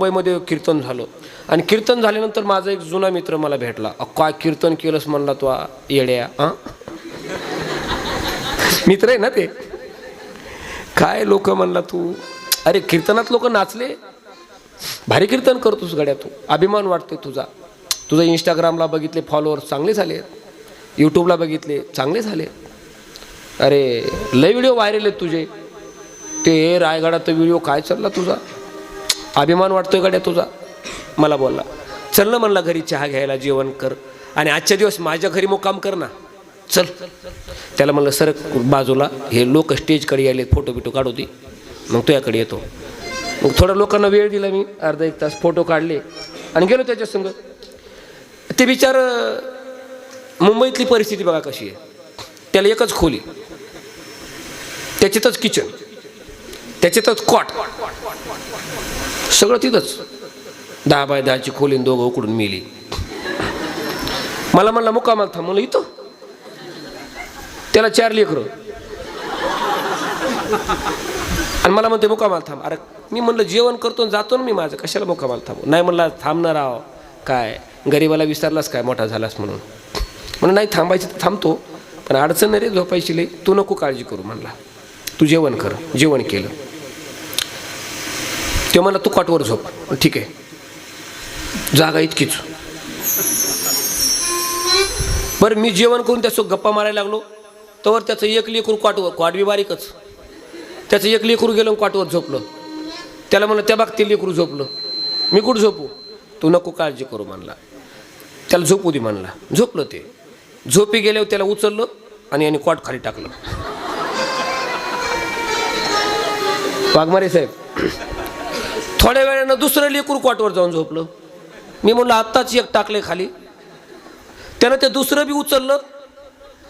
मुंबईमध्ये कीर्तन झालं. आणि कीर्तन झाल्यानंतर माझा एक जुना मित्र मला भेटला. काय कीर्तन केलंस म्हणला तो येड्या हां मित्र आहे ना ते? काय लोक म्हणला तू? अरे कीर्तनात लोक नाचले. भारी कीर्तन करतोस गड्या तू. अभिमान वाटते तुझा. तुझं इंस्टाग्रामला बघितले फॉलोअर्स चांगले झाले यूट्यूबला बघितले चांगले झाले अरे लय व्हिडिओ व्हायरल आहेत तुझे. ते रायगडाचा व्हिडिओ काय चालला तुझा? अभिमान वाटतोय गड्या तुझा? मला बोलला चल ना म्हणला घरी चहा घ्यायला जेवण कर. आणि आजच्या दिवस माझ्या घरी मुक्काम कर ना. चल. त्याला म्हणलं सर बाजूला हे लोक स्टेजकडे यायले फोटो बिटो काढू दे. मग तुझ्याकडे येतो. मग थोडा लोकांना वेळ दिला मी अर्धा एक तास फोटो काढले. आणि गेलो त्याच्या संग. ते बिचार मुंबईतली परिस्थिती बघा कशी आहे. त्याला एकच खोली. त्याच्यातच किचन त्याच्यातच कॉट सगळं तिथंच. दहा बाय दहाची खोली दोघं उकडून मिली. मला म्हणला मुक्कामाला थांब. म्हणलं इथं. त्याला चार लेकरं. आणि मला म्हणते मुक्कामाला थांब. अरे मी म्हणलं जेवण करतो आणि जातो ना मी माझं. कशाला मुक्कामाला थांबू? नाही म्हणला थांबणार आहो. काय? गरीबाला विसरलास काय? मोठा झालास म्हणून. म्हणून नाही थांबायचं तर थांबतो पण अडचण नाही रे झोपायची लई. तू नको काळजी करू म्हणला. तू जेवण कर. जेवण केलं. ते म्हणला तू कॉटवर झोप. ठीक आहे. जागा इतकीच. बरं मी जेवण करून त्यासो गप्पा मारायला लागलो. तर त्याचं एक लेकरू कॉटवर कॉट बी बारीकच. त्याचं एक लेकरू गेलं कॉटवर झोपलं. त्याला म्हणलं त्या बाग ते लेकरू झोपलं. मी कुठं झोपू? तू नको काळजी करू म्हणला. त्याला झोपू दे म्हणला. झोपलं ते. झोपी गेल्यावर त्याला उचललं आणि याने कॉट खाली टाकलं. वाघमारे साहेब थोड्या वेळानं दुसरं लेकूर कॉटवर जाऊन झोपलं. मी म्हणलं आत्ताच एक टाकले खाली. त्यानं ते दुसरं बी उचललं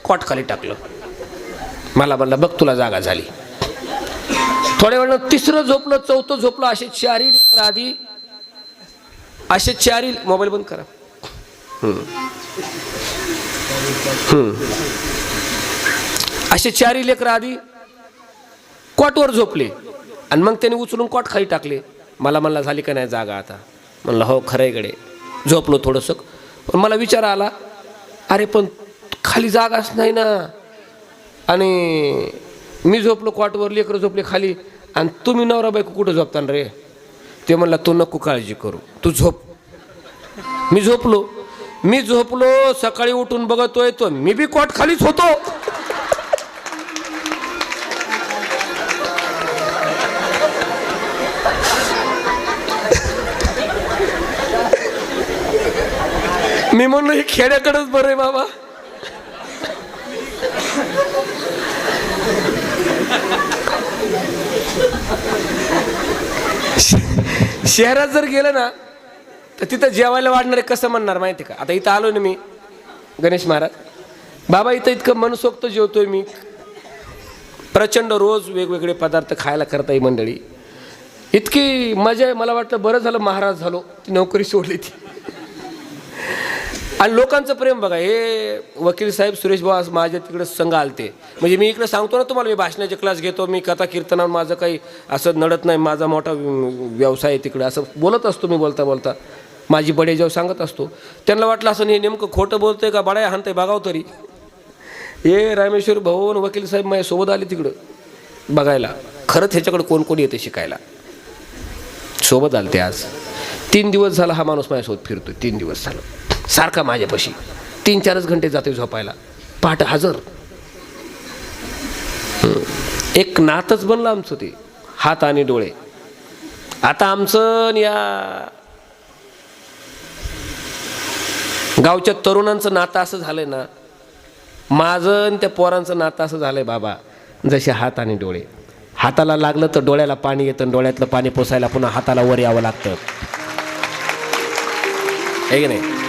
कॉट खाली टाकलं. मला म्हणलं बघ तुला जागा झाली. थोड्या वेळानं तिसरं झोपलं चौथं झोपलं असे चारी आधी असे चारही मोबाईल बंद करा. असे चारी लेकर आधी कॉटवर झोपले. आणि मग त्याने उचलून कॉट खाली टाकले. मला म्हणला झाली का नाही जागा आता? म्हणलं हो खरं इकडे झोपलो थोडंसं. पण मला विचार आला अरे पण खाली जागाच नाही ना. आणि मी झोपलो कॉटवर लेकरं झोपले खाली आणि तुम्ही नवरा बायको कुठं झोपताना रे? ते म्हणला तू नको काळजी करू तू झोप. मी झोपलो. मी झोपलो सकाळी उठून बघतोय तो मी बी कॉट खालीच होतो. मी म्हणलो हे खेड्याकडंच बरं आहे बाबा. श- शहरात जर गेलं ना तर तिथं जेवायला वाढणारे कसं म्हणणार माहिती का? आता इथं आलो ना मी गणेश महाराज. बाबा इथं इतकं मनसोक्त जेवतोय मी. प्रचंड रोज वेगवेगळे पदार्थ खायला करता ही मंडळी. इतकी मजा आहे मला वाटतं बरं झालं महाराज झालो ती नोकरी सोडली ती. आणि लोकांचं प्रेम बघा हे वकील साहेब सुरेश भाऊ माझ्या तिकडे संघ आलते. म्हणजे मी इकडे सांगतो ना तुम्हाला मी भाषणाचे क्लास घेतो मी कथा कीर्तनावर माझं काही असं नडत नाही माझा मोठा व्यवसाय आहे तिकडे असं बोलत असतो मी बोलता बोलता. माझी बडे जेव्हा सांगत असतो. त्यांना वाटलं असं हे नेमकं खोटं बोलतंय का बडाय हाणतंय बघावं तरी. हे रामेश्वर भाऊ आणि वकील साहेब माझ्यासोबत आले तिकडं बघायला. खरंच ह्याच्याकडे कोण कोण येते शिकायला? सोबत आले ते आज. तीन दिवस झाला हा माणूस माझ्यासोबत फिरतो तीन दिवस झालं. सारखा माझ्यापाशी. तीन चारच घंटे जाते झोपायला. पहाट हजर. एक नातच बनलं आमचं ते. हात आणि डोळे. आता आमचं या गावच्या तरुणांचं नातं असं झालंय ना माझं आणि त्या पोरांचं नातं असं झालंय बाबा जसे हात आणि डोळे. हाताला लागलं तर डोळ्याला पाणी येतं आणि डोळ्यातलं पाणी पोसायला पुन्हा हाताला वर यावं लागतं. आहे की नाही?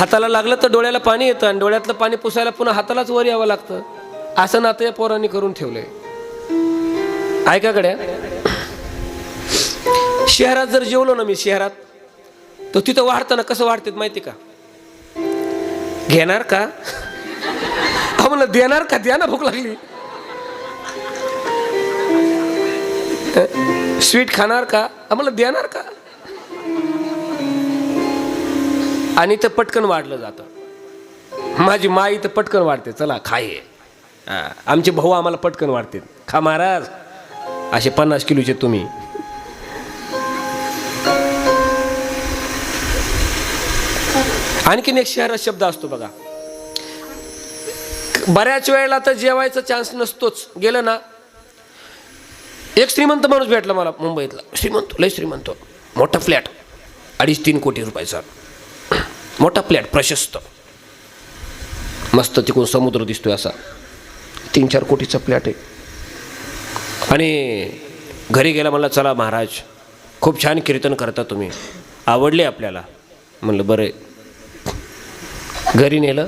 हाताला लागलं तर डोळ्याला पाणी येतं आणि डोळ्यातलं पाणी पुसायला पुन्हा हातालाच वर यावं लागतं. असं नातं या पोरांनी करून ठेवलंय. ऐका गड्या. शहरात जर जेवलो ना मी शहरात तर तिथं वाढताना कसं वाढतात माहिती का? घेणार का? अहो म्हणलं देणार का? द्या ना भूक लागली. स्वीट खाणार का? आम्हाला म्हणलं देणार का? आणि ते पटकन वाढलं जातं. माझी माई तर पटकन वाढते. चला खाय हा, आमचे भाऊ आम्हाला पटकन वाढते. खा महाराज. असे पन्नास किलोचे तुम्ही. आणखीन एक शहरात शब्द असतो बघा. बऱ्याच वेळेला तर जेवायचा चान्स नसतोच. गेलं ना? एक श्रीमंत माणूस भेटला मला मुंबईतला. श्रीमंत लय श्रीमंत. मोठा फ्लॅट अडीच तीन कोटी रुपयाचा. मोठा फ्लॅट प्रशस्त. मस्त तिकडून समुद्र दिसतोय असा. तीन चार कोटीचा फ्लॅट आहे. आणि घरी गेला म्हणलं चला महाराज खूप छान कीर्तन करता तुम्ही. आवडले आपल्याला. म्हणलं बरं आहे. घरी नेलं.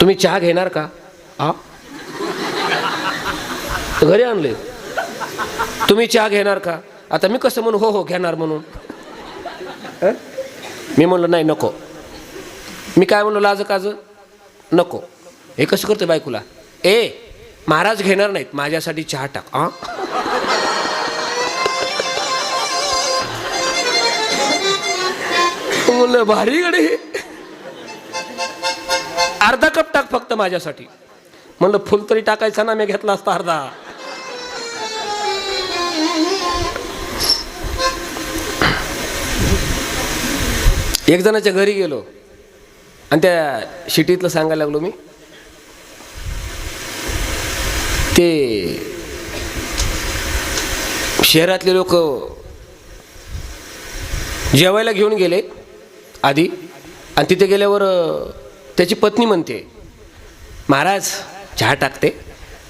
तुम्ही चहा घेणार का? आ? घरी आणले. तुम्ही चहा घेणार का? आता मी कसं म्हणू? हो हो घेणार म्हणून. मी म्हणलं नाही नको. मी काय म्हणलो लाज काज नको. हे कसं करते बायकोला? ए महाराज घेणार नाहीत माझ्यासाठी चहा टाक आ? हो, म्हणलं भारी गडे. अर्धा कप टाक फक्त माझ्यासाठी. म्हणलं फुल तरी टाकायचा ना मी घेतला असता अर्धा. एक जणाच्या घरी गेलो. आणि त्या शिटीतलं सांगायला लागलो मी ते शहरातले लोक जेवायला घेऊन गेले आधी आणि तिथे गेल्यावर त्याची पत्नी म्हणते महाराज चहा टाकते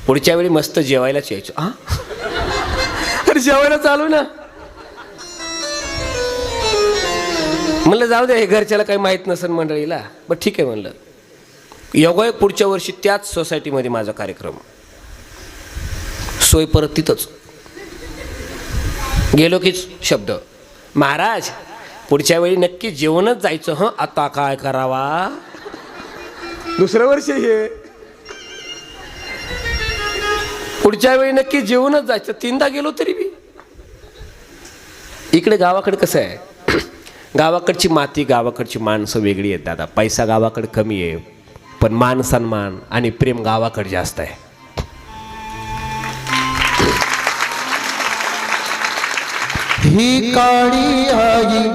पुढच्या वेळी मस्त जेवायलाच यायचो. हा अरे जेवायला चालू ना. म्हणलं जाऊ दे हे घरच्याला काही माहीत नसेल मंडळीला. बट ठीक आहे म्हणलं. योगायोग पुढच्या वर्षी त्याच सोसायटीमध्ये माझा कार्यक्रम. सोय परत तिथंच. गेलो कीच शब्द. महाराज पुढच्या वेळी नक्की जेवणच जायचं हं? आता काय करावा? दुसरं वर्ष हे. पुढच्या वेळी नक्की जेवणच जायचं. तीनदा गेलो तरी बी. इकडे गावाकडे कसं आहे? गावाकडची माती गावाकडची माणसं वेगळी आहेत दादा. पैसा गावाकडे कमी आहे पण मान सन्मान आणि प्रेम गावाकडे जास्त आहे. ही काळी आई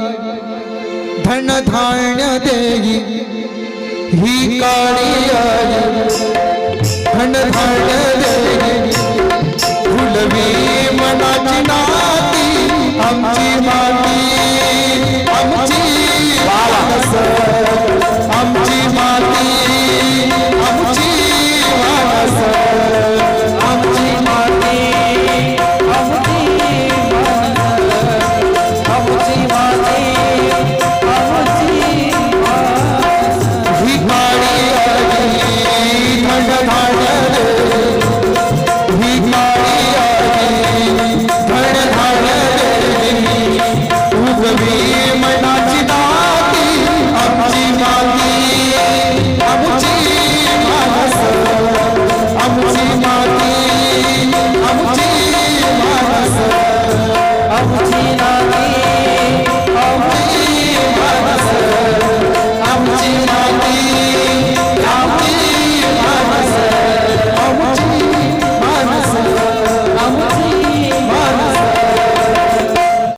धन धान्य देई. ही काळी आई धन धान्य देई. फुलवी मनाची ना